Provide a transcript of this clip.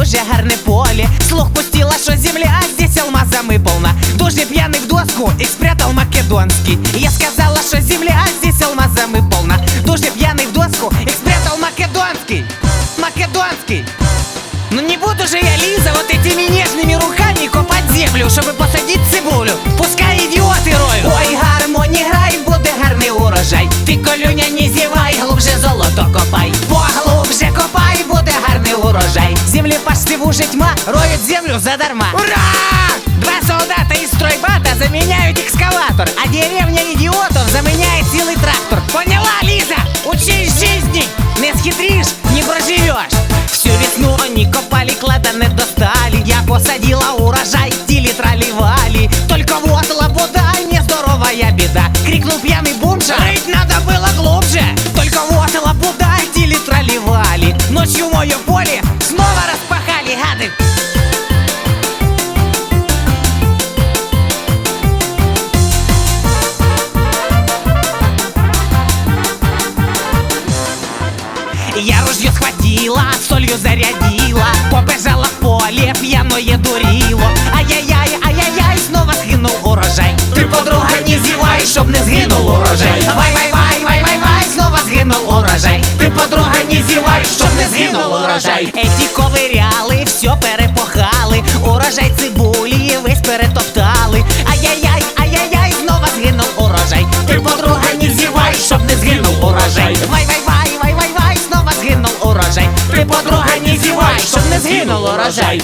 дуже гарне поле Слух пустила, что земля здесь алмазами полна Дуже пьяный в доску их спрятал македонский. Я сказала, что земля здесь алмазами полна Дуже пьяный в доску их спрятал македонский. Македонский. Ну не буду же я, Лиза, вот этими нежными руками копать землю, чтобы посадить цибулю. Пускай роють землю задарма. Ура! Два солдата из стройбата заменяют экскаватор, а деревня идиотов заменяет силой трактор. Поняла, Лиза? Учись жизни, не схитришь, не проживешь. Всю весну они копали, клада не достали Я посадила урожай, тили тролливали Только вот лобода, нездоровая беда Крикнул пьяный бомжа, рыть надо было глубже Только вот лобода, тили тролливали Ночью мое поле Я ружье схватила, солью зарядила Побежала в поле, пьяное дурило Ай-яй-яй, ай-яй-яй, снова сгинул урожай Ты, подруга, не зевай, чтоб не сгинул урожай Вай-вай-вай, вай-вай-вай, снова сгинул урожай Ты, подруга, не зевай, чтоб не згинул урожай Эти ковиряли, все перепохали Урожай цибулі весь перетоптали Ай-яй-яй, ай-яй-яй, подруга, не зівай, щоб не згинув урожай